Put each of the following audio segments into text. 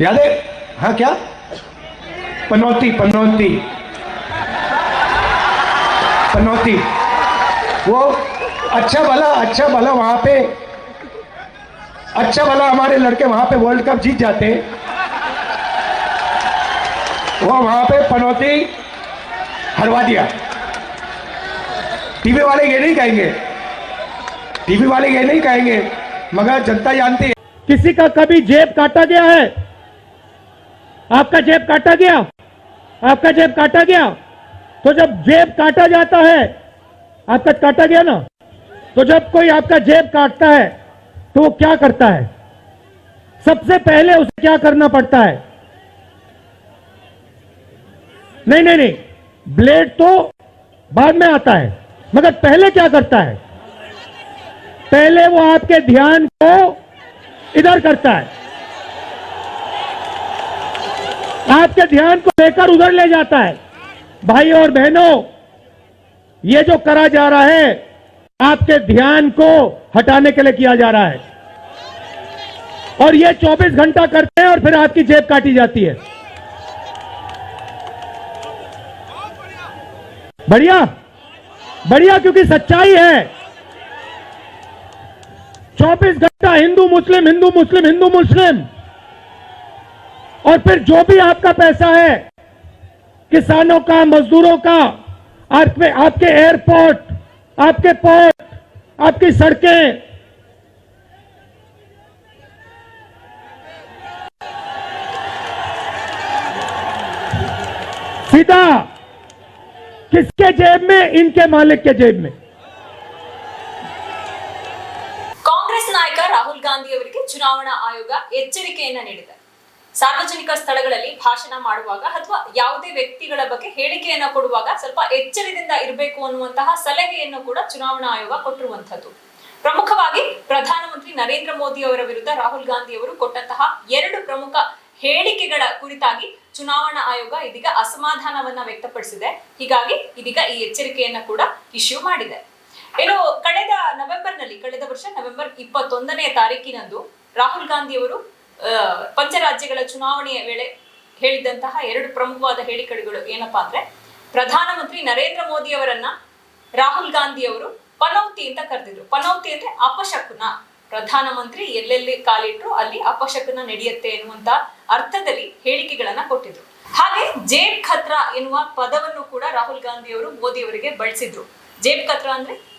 याद है? हाँ क्या? पनौती पनौती। पनौती। वो अच्छा भला अच्छा भला वहाँ पे अच्छा भला हमारे लड़के वहाँ पे वर्ल्ड कप जीत जाते वो वहाँ पे पनौती हरवा दिया। टीवी वाले ये नहीं कहेंगे। टीवी वाले ये नहीं कहेंगे, मगर जनता जानती है। किसी का कभी जेब काटा गया है? आपका जेब काटा गया? आपका जेब काटा गया? तो जब जेब काटा जाता है, आपका काटा गया ना? तो जब कोई आपका जेब काटता है तो वो क्या करता है? सबसे पहले उसे क्या करना पड़ता है? नहीं नहीं नहीं। ब्लेड तो बाद में आता है, मगर पहले क्या करता है? पहले वो आपके ध्यान को इधर करता है। आपके ध्यान को लेकर उधर ले जाता है। भाई और बहनों, ये जो करा जा रहा है, आपके ध्यान को हटाने के लिए किया जा रहा है। और ये 24 घंटा करते हैं और फिर आपकी जेब काटी जाती है। बढ़िया बढ़िया क्योंकि सच्चाई है। 24 घंटा हिंदू मुस्लिम हिंदू मुस्लिम हिंदू मुस्लिम। और फिर जो भी आपका पैसा है किसानों का मजदूरों का आपके आपके एयरपोर्ट आपके पोर्ट आपकी सड़कें सीधा किसके जेब में इनके मालिक के जेब में ಕಾಂಗ್ರೆಸ್ ನಾಯಕ ರಾಹುಲ್ ಗಾಂಧಿ ಅವರಿಗೆ ಚುನಾವಣಾ ಆಯೋಗ ಎಚ್ಚರಿಕೆಯನ್ನ ನೀಡಿದೆ ಸಾರ್ವಜನಿಕ ಸ್ಥಳಗಳಲ್ಲಿ ಭಾಷಣ ಮಾಡುವಾಗ ಅಥವಾ ಯಾವುದೇ ವ್ಯಕ್ತಿಗಳ ಬಗ್ಗೆ ಹೇಳಿಕೆಯನ್ನ ಕೊಡುವಾಗ ಸ್ವಲ್ಪ ಎಚ್ಚರದಿಂದ ಇರಬೇಕು ಅನ್ನುವಂತಹ ಸಲಹೆಯನ್ನು ಕೂಡ ಚುನಾವಣಾ ಆಯೋಗ ಕೊಟ್ಟಿರುವಂತದ್ದು ಪ್ರಮುಖವಾಗಿ ಪ್ರಧಾನಮಂತ್ರಿ ನರೇಂದ್ರ ಮೋದಿ ಅವರ ವಿರುದ್ಧ ರಾಹುಲ್ ಗಾಂಧಿ ಅವರು ಕೊಟ್ಟಂತಹ ಎರಡು ಪ್ರಮುಖ ಹೇಳಿಕೆಗಳ ಕುರಿತಾಗಿ ಚುನಾವಣಾ ಆಯೋಗ ಇದೀಗ ಅಸಮಾಧಾನವನ್ನ ವ್ಯಕ್ತಪಡಿಸಿದೆ. ಹೀಗಾಗಿ ಇದೀಗ ಈ ಎಚ್ಚರಿಕೆಯನ್ನ ಕೂಡ ಇಶ್ಯೂ ಮಾಡಿದೆ. ಏನು ಕಳೆದ ನವೆಂಬರ್ನಲ್ಲಿ ಕಳೆದ ವರ್ಷ ನವೆಂಬರ್ ಇಪ್ಪತ್ತೊಂದನೇ ತಾರೀಕಿನಂದು ರಾಹುಲ್ ಗಾಂಧಿ ಅವರು ಪಂಚರಾಜ್ಯಗಳ ಚುನಾವಣೆಯ ವೇಳೆ ಹೇಳಿದಂತಹ ಎರಡು ಪ್ರಮುಖವಾದ ಹೇಳಿಕೆಗಳು ಏನಪ್ಪಾ ಅಂದ್ರೆ, ಪ್ರಧಾನಮಂತ್ರಿ ನರೇಂದ್ರ ಮೋದಿ ಅವರನ್ನ ರಾಹುಲ್ ಗಾಂಧಿ ಅವರು ಪನೌತಿ ಅಂತ ಕರೆದಿದ್ರು. ಪನೌತಿ ಅಂದ್ರೆ ಅಪಶಕುನ. ಪ್ರಧಾನಮಂತ್ರಿ ಎಲ್ಲೆಲ್ಲಿ ಕಾಲಿಟ್ರು ಅಲ್ಲಿ ಅಪಶಕುನ ನಡೆಯುತ್ತೆ ಎನ್ನುವಂತ ಅರ್ಥದಲ್ಲಿ ಹೇಳಿಕೆಗಳನ್ನ ಕೊಟ್ಟಿದ್ರು. ಹಾಗೆ ಜೇಬ್ ಖತ್ರ ಎನ್ನುವ ಪದವನ್ನು ಕೂಡ ರಾಹುಲ್ ಗಾಂಧಿ ಅವರು ಮೋದಿ ಅವರಿಗೆ ಬಳಸಿದ್ರು. ಜೇಬ್ ಖತ್ರ ಅಂದ್ರೆ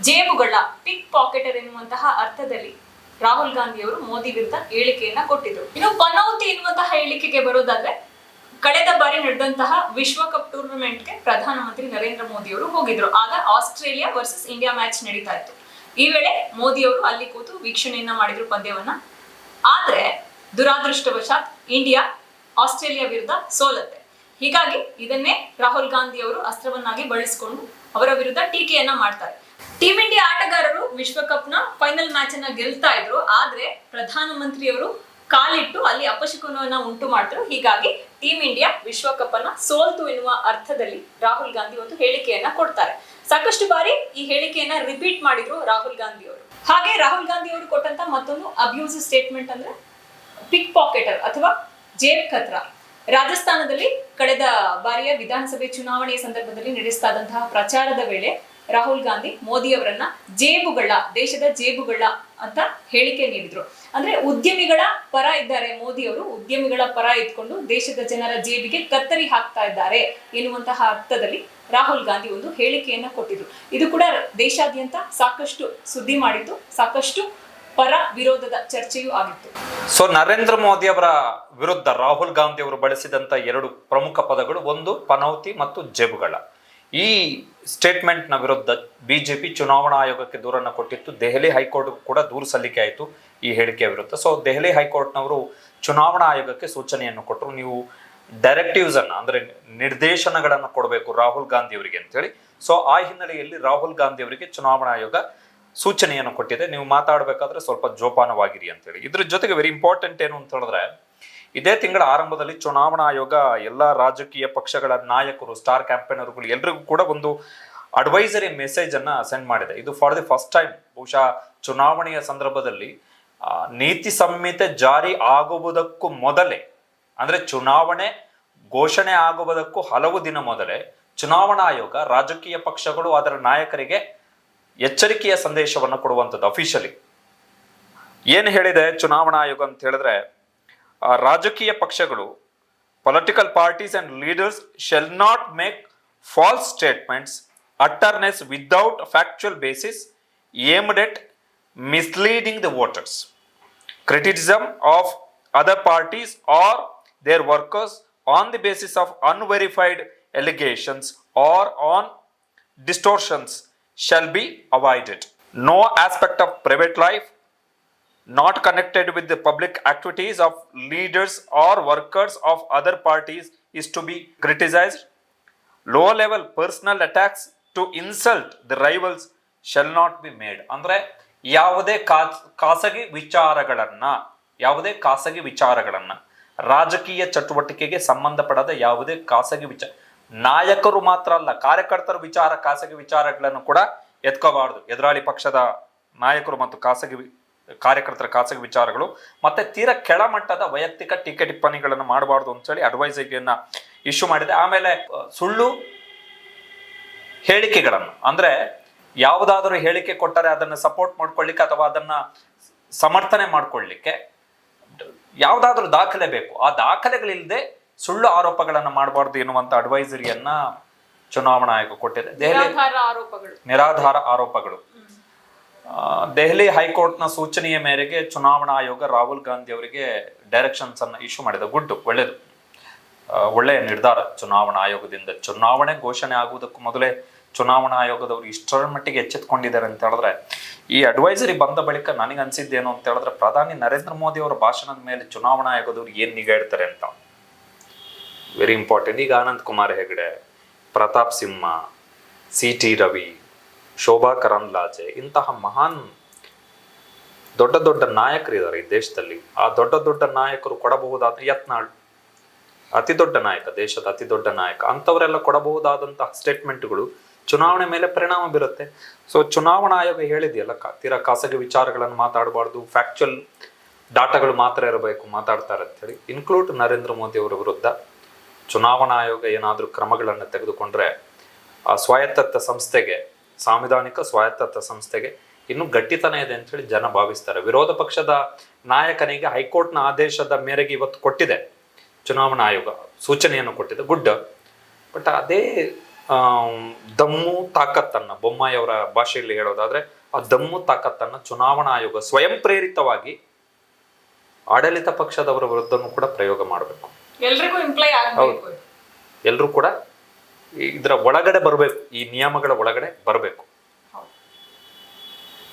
ಜೇಬುಗಳ, ಪಿಕ್ ಪಾಕೆಟರ್ ಎನ್ನುವಂತಹ ಅರ್ಥದಲ್ಲಿ ರಾಹುಲ್ ಗಾಂಧಿ ಅವರು ಮೋದಿ ವಿರುದ್ಧ ಹೇಳಿಕೆಯನ್ನ ಕೊಟ್ಟಿದ್ರು. ಇನ್ನು ಪನೌತಿ ಎನ್ನುವಂತಹ ಹೇಳಿಕೆಗೆ ಬರೋದಾದ್ರೆ, ಕಳೆದ ಬಾರಿ ನಡೆದಂತಹ ವಿಶ್ವಕಪ್ ಟೂರ್ನಮೆಂಟ್ಗೆ ಪ್ರಧಾನಮಂತ್ರಿ ನರೇಂದ್ರ ಮೋದಿ ಅವರು ಹೋಗಿದ್ರು. ಆಗ ಆಸ್ಟ್ರೇಲಿಯಾ ವರ್ಸಸ್ ಇಂಡಿಯಾ ಮ್ಯಾಚ್ ನಡೀತಾ ಇತ್ತು. ಈ ವೇಳೆ ಮೋದಿ ಅವರು ಅಲ್ಲಿ ಕೂತು ವೀಕ್ಷಣೆಯನ್ನ ಮಾಡಿದ್ರು ಪಂದ್ಯವನ್ನ. ಆದ್ರೆ, ದುರಾದೃಷ್ಟವಶಾತ್ ಇಂಡಿಯಾ ಆಸ್ಟ್ರೇಲಿಯಾ ವಿರುದ್ಧ ಸೋಲತ್ತೆ. ಹೀಗಾಗಿ ಇದನ್ನೇ ರಾಹುಲ್ ಗಾಂಧಿ ಅವರು ಅಸ್ತ್ರವನ್ನಾಗಿ ಬಳಸಿಕೊಂಡು ಅವರ ವಿರುದ್ಧ ಟೀಕೆಯನ್ನ ಮಾಡ್ತಾರೆ. ಟೀಂ ಇಂಡಿಯಾ ಆಟಗಾರರು ವಿಶ್ವಕಪ್ನ ಫೈನಲ್ ಮ್ಯಾಚ್ ಅನ್ನ ಗೆಲ್ತಾ ಇದ್ರು. ಆದ್ರೆ ಪ್ರಧಾನಮಂತ್ರಿಯವರು ಕಾಲಿಟ್ಟು ಅಲ್ಲಿ ಅಪಶಕುನವನ್ನ ಉಂಟು ಮಾಡಿದ್ರು. ಹೀಗಾಗಿ ಟೀಮ್ ಇಂಡಿಯಾ ವಿಶ್ವಕಪ್ ಅನ್ನ ಸೋಲ್ತು ಎನ್ನುವ ಅರ್ಥದಲ್ಲಿ ರಾಹುಲ್ ಗಾಂಧಿ ಒಂದು ಹೇಳಿಕೆಯನ್ನ ಕೊಡ್ತಾರೆ. ಸಾಕಷ್ಟು ಬಾರಿ ಈ ಹೇಳಿಕೆಯನ್ನ ರಿಪೀಟ್ ಮಾಡಿದ್ರು ರಾಹುಲ್ ಗಾಂಧಿ ಅವರು ಹಾಗೆ ರಾಹುಲ್ ಗಾಂಧಿ ಅವರು ಕೊಟ್ಟಂತ ಮತ್ತೊಂದು ಅಬ್ಯೂಸ್ ಸ್ಟೇಟ್ಮೆಂಟ್ ಅಂದ್ರೆ ಪಿಕ್ ಪಾಕೆಟರ್ ಅಥವಾ ಜೇಬ್ ಖತ್ರ ರಾಜಸ್ಥಾನದಲ್ಲಿ ಕಳೆದ ಬಾರಿಯ ವಿಧಾನಸಭೆ ಚುನಾವಣೆಯ ಸಂದರ್ಭದಲ್ಲಿ ನಡೆಸ್ತಾ ಪ್ರಚಾರದ ವೇಳೆ ರಾಹುಲ್ ಗಾಂಧಿ ಮೋದಿ ಅವರನ್ನ ಜೇಬುಗಳ, ದೇಶದ ಜೇಬುಗಳ ಅಂತ ಹೇಳಿಕೆ ನೀಡಿದ್ರು. ಅಂದ್ರೆ ಉದ್ಯಮಿಗಳ ಪರ ಇದ್ದಾರೆ ಮೋದಿ ಅವರು. ಉದ್ಯಮಿಗಳ ಪರ ಇದ್ಕೊಂಡು ದೇಶದ ಜನರ ಜೇಬಿಗೆ ಕತ್ತರಿ ಹಾಕ್ತಾ ಇದ್ದಾರೆ ಎನ್ನುವಂತಹ ಅರ್ಥದಲ್ಲಿ ರಾಹುಲ್ ಗಾಂಧಿ ಒಂದು ಹೇಳಿಕೆಯನ್ನ ಕೊಟ್ಟಿದ್ರು. ಇದು ಕೂಡ ದೇಶಾದ್ಯಂತ ಸಾಕಷ್ಟು ಸುದ್ದಿ ಮಾಡಿತ್ತು ಸಾಕಷ್ಟು ಪರ ವಿರೋಧದ ಚರ್ಚೆಯೂ ಆಗಿತ್ತು. ಸೊ ನರೇಂದ್ರ ಮೋದಿ ಅವರ ವಿರುದ್ಧ ರಾಹುಲ್ ಗಾಂಧಿ ಅವರು ಬಳಸಿದಂತ ಎರಡು ಪ್ರಮುಖ ಪದಗಳು ಒಂದು, ಪನೌತಿ ಮತ್ತು ಜೇಬುಗಳ. ಈ ಸ್ಟೇಟ್ಮೆಂಟ್ನ ವಿರುದ್ಧ ಬಿಜೆಪಿ ಚುನಾವಣಾ ಆಯೋಗಕ್ಕೆ ದೂರನ್ನು ಕೊಟ್ಟಿತ್ತು. ದೆಹಲಿ ಹೈಕೋರ್ಟ್ ಕೂಡ ದೂರು ಸಲ್ಲಿಕೆ ಆಯಿತು ಈ ಹೇಳಿಕೆಯ ವಿರುದ್ಧ. ಸೊ ದೆಹಲಿ ಹೈಕೋರ್ಟ್ನವರು ಚುನಾವಣಾ ಆಯೋಗಕ್ಕೆ ಸೂಚನೆಯನ್ನು ಕೊಟ್ಟರು. ನೀವು ಡೈರೆಕ್ಟಿವ್ಸ್ ಅನ್ನ, ಅಂದ್ರೆ ನಿರ್ದೇಶನಗಳನ್ನು ಕೊಡಬೇಕು ರಾಹುಲ್ ಗಾಂಧಿ ಅವರಿಗೆ ಅಂತೇಳಿ ಸೊ ಆ ಹಿನ್ನೆಲೆಯಲ್ಲಿ ರಾಹುಲ್ ಗಾಂಧಿ ಅವರಿಗೆ ಚುನಾವಣಾ ಆಯೋಗ ಸೂಚನೆಯನ್ನು ಕೊಟ್ಟಿದೆ. ನೀವು ಮಾತಾಡಬೇಕಾದ್ರೆ ಸ್ವಲ್ಪ ಜೋಪಾನವಾಗಿರಿ ಅಂತೇಳಿ ಇದ್ರ ಜೊತೆಗೆ ವೆರಿ ಇಂಪಾರ್ಟೆಂಟ್ ಏನು ಅಂತ ಹೇಳಿದ್ರೆ ಇದೇ ತಿಂಗಳ ಆರಂಭದಲ್ಲಿ ಚುನಾವಣಾ ಆಯೋಗ ಎಲ್ಲ ರಾಜಕೀಯ ಪಕ್ಷಗಳ ನಾಯಕರು, ಸ್ಟಾರ್ ಕ್ಯಾಂಪೇನರ್ಗಳು ಎಲ್ರಿಗೂ ಕೂಡ ಒಂದು ಅಡ್ವೈಸರಿ ಮೆಸೇಜ್ ಅನ್ನ ಸೆಂಡ್ ಮಾಡಿದೆ. ಇದು ಫಾರ್ ದಿ ಫಸ್ಟ್ ಟೈಮ್ ಬಹುಶಃ ಚುನಾವಣೆಯ ಸಂದರ್ಭದಲ್ಲಿ ನೀತಿ ಸಂಹಿತೆ ಜಾರಿ ಆಗುವುದಕ್ಕೂ ಮೊದಲೇ, ಅಂದ್ರೆ ಚುನಾವಣೆ ಘೋಷಣೆ ಆಗುವುದಕ್ಕೂ ಹಲವು ದಿನ ಮೊದಲೇ ಚುನಾವಣಾ ಆಯೋಗ ರಾಜಕೀಯ ಪಕ್ಷಗಳು ಅದರ ನಾಯಕರಿಗೆ ಎಚ್ಚರಿಕೆಯ ಸಂದೇಶವನ್ನು ಕೊಡುವಂಥದ್ದು ಅಫಿಷಿಯಲಿ ಏನು ಹೇಳಿದೆ ಚುನಾವಣಾ ಆಯೋಗ ಅಂತ ಹೇಳಿದ್ರೆ ರಾಜಕೀಯ ಪಕ್ಷಗಳು political parties and leaders shall not make false statements utterances without factual basis aimed at misleading the voters criticism of other parties or their workers on the basis of unverified allegations or on distortions shall be avoided. No aspect of private life not connected with the public activities of leaders or workers of other parties is to be criticized. Low level personal attacks to insult the rivals shall not be made. Andre, ಯಾವುದೇ Kasagi ಖಾಸಗಿ ವಿಚಾರಗಳನ್ನ Kasagi ವಿಚಾರಗಳನ್ನ ರಾಜಕೀಯ ಚಟುವಟಿಕೆಗೆ ಸಂಬಂಧಪಡದ ಯಾವುದೇ ಖಾಸಗಿ ವಿಚಾರ ನಾಯಕರು ಮಾತ್ರ ಅಲ್ಲ ಕಾರ್ಯಕರ್ತರ ವಿಚಾರ ಖಾಸಗಿ ವಿಚಾರಗಳನ್ನು ಕೂಡ ಎತ್ಕೋಬಾರ್ದು ಎದುರಾಳಿ ಪಕ್ಷದ ನಾಯಕರು ಮತ್ತು ಖಾಸಗಿ ಕಾರ್ಯಕರ್ತರ ಖಾಸಗಿ ವಿಚಾರಗಳು ಮತ್ತೆ ತೀರಾ ಕೆಳಮಟ್ಟದ ವೈಯಕ್ತಿಕ ಟೀಕೆ ಟಿಪ್ಪಣಿಗಳನ್ನು ಮಾಡಬಾರ್ದು ಅಂತೇಳಿ ಅಡ್ವೈಸರಿಯನ್ನ ಇಶ್ಯೂ ಮಾಡಿದೆ. ಆಮೇಲೆ ಸುಳ್ಳು ಹೇಳಿಕೆಗಳನ್ನು ಅಂದ್ರೆ ಯಾವುದಾದ್ರೂ ಹೇಳಿಕೆ ಕೊಟ್ಟರೆ ಅದನ್ನು ಸಪೋರ್ಟ್ ಮಾಡ್ಕೊಳ್ಳಿಕ್ಕೆ ಅಥವಾ ಅದನ್ನ ಸಮರ್ಥನೆ ಮಾಡ್ಕೊಳ್ಳಿಕ್ಕೆ ಯಾವುದಾದ್ರೂ ದಾಖಲೆ ಬೇಕು. ಆ ದಾಖಲೆಗಳಿಲ್ಲದೆ ಸುಳ್ಳು ಆರೋಪಗಳನ್ನು ಮಾಡಬಾರ್ದು ಎನ್ನುವಂತ ಅಡ್ವೈಸರಿಯನ್ನ ಚುನಾವಣಾ ಆಯೋಗ ಕೊಟ್ಟಿದೆ. ದೆಹಲಿ ನಿರಾಧಾರ ಆರೋಪಗಳು. ದೆಹಲಿ ಹೈಕೋರ್ಟ್ನ ಸೂಚನೆಯ ಮೇರೆಗೆ ಚುನಾವಣಾ ಆಯೋಗ ರಾಹುಲ್ ಗಾಂಧಿ ಅವರಿಗೆ ಡೈರೆಕ್ಷನ್ಸ್ ಅನ್ನು ಇಶ್ಯೂ ಮಾಡಿದೆ ಗುಡ್ ಒಳ್ಳೆಯದು ಒಳ್ಳೆಯ ನಿರ್ಧಾರ. ಚುನಾವಣಾ ಆಯೋಗದಿಂದ ಚುನಾವಣೆ ಘೋಷಣೆ ಆಗುವುದಕ್ಕೂ ಮೊದಲೇ ಚುನಾವಣಾ ಆಯೋಗದವರು ಇಷ್ಟರ ಮಟ್ಟಿಗೆ ಎಚ್ಚೆತ್ಕೊಂಡಿದ್ದಾರೆ ಅಂತ ಹೇಳಿದ್ರೆ, ಈ ಅಡ್ವೈಸರಿ ಬಂದ ಬಳಿಕ ನನಗೆ ಅನಿಸಿದ್ದೇನು ಅಂತ ಹೇಳಿದ್ರೆ, ಪ್ರಧಾನಿ ನರೇಂದ್ರ ಮೋದಿ ಅವರ ಭಾಷಣದ ಮೇಲೆ ಚುನಾವಣಾ ಆಯೋಗದವರು ಏನು ನಿಗಾ ಇಡ್ತಾರೆ ಅಂತ. ವೆರಿ ಇಂಪಾರ್ಟೆಂಟ್ ಈಗ ಆನಂದ್ ಕುಮಾರ್ ಹೆಗಡೆ, ಪ್ರತಾಪ್ ಸಿಂಹ, ಸಿ ಟಿ ರವಿ ಶೋಭಾ ಕರಂದ್ಲಾಜೆ, ಇಂತಹ ಮಹಾನ್ ದೊಡ್ಡ ದೊಡ್ಡ ನಾಯಕರು ಇದ್ದಾರೆ ಈ ದೇಶದಲ್ಲಿ. ಆ ದೊಡ್ಡ ದೊಡ್ಡ ನಾಯಕರು ಕೊಡಬಹುದಾದ ಯತ್ನಾಳ್ ಅತಿ ದೊಡ್ಡ ನಾಯಕ, ದೇಶದ ಅತಿ ದೊಡ್ಡ ನಾಯಕ, ಅಂಥವರೆಲ್ಲ ಕೊಡಬಹುದಾದಂತಹ ಸ್ಟೇಟ್ಮೆಂಟ್ಗಳು ಚುನಾವಣೆ ಮೇಲೆ ಪರಿಣಾಮ ಬೀರುತ್ತೆ. ಸೊ ಚುನಾವಣಾ ಆಯೋಗ ಹೇಳಿದೆಯಲ್ಲ ತೀರಾ ಖಾಸಗಿ ವಿಚಾರಗಳನ್ನು ಮಾತಾಡಬಾರ್ದು ಫ್ಯಾಕ್ಚುಯಲ್ ಡಾಟಾಗಳು ಮಾತ್ರ ಇರಬೇಕು ಮಾತಾಡ್ತಾರೆ ಅಂತೇಳಿ ಇನ್ಕ್ಲೂಡ್ ನರೇಂದ್ರ ಮೋದಿ ಅವರ ವಿರುದ್ಧ ಚುನಾವಣಾ ಆಯೋಗ ಏನಾದರೂ ಕ್ರಮಗಳನ್ನು ತೆಗೆದುಕೊಂಡ್ರೆ, ಆ ಸ್ವಾಯತ್ತ ಸಂಸ್ಥೆಗೆ ಸಾಂವಿಧಾನಿಕ ಸ್ವಾಯತ್ತ ಸಂಸ್ಥೆಗೆ ಇನ್ನು ಗಟ್ಟಿತನ ಇದೆ ಅಂತ ಹೇಳಿ ಜನ ಭಾವಿಸ್ತಾರೆ. ವಿರೋಧ ಪಕ್ಷದ ನಾಯಕನಿಗೆ ಹೈಕೋರ್ಟ್ನ ಆದೇಶದ ಮೇರೆಗೆ ಇವತ್ತು ಕೊಟ್ಟಿದೆ. ಚುನಾವಣಾ ಆಯೋಗ ಸೂಚನೆಯನ್ನು ಕೊಟ್ಟಿದೆ. ಗುಡ್. ಬಟ್ ಅದೇ ದಮ್ಮು ತಾಕತ್ತನ್ನು ಬೊಮ್ಮಾಯಿ ಅವರ ಭಾಷೆಯಲ್ಲಿ ಹೇಳೋದಾದ್ರೆ ಆ ದಮ್ಮು ತಾಕತ್ತನ್ನು ಚುನಾವಣಾ ಆಯೋಗ ಸ್ವಯಂ ಪ್ರೇರಿತವಾಗಿ ಆಡಳಿತ ಪಕ್ಷದವರ ವಿರುದ್ಧನೂ ಕೂಡ ಪ್ರಯೋಗ ಮಾಡಬೇಕು. ಎಲ್ರಿಗೂ ಇಂಪ್ಲೈ ಆಗ್ಬೇಕು. ಎಲ್ಲರೂ ಕೂಡ ಇದರ ಒಳಗಡೆ ಬರಬೇಕು ಈ ನಿಯಮಗಳ ಒಳಗಡೆ ಬರಬೇಕು.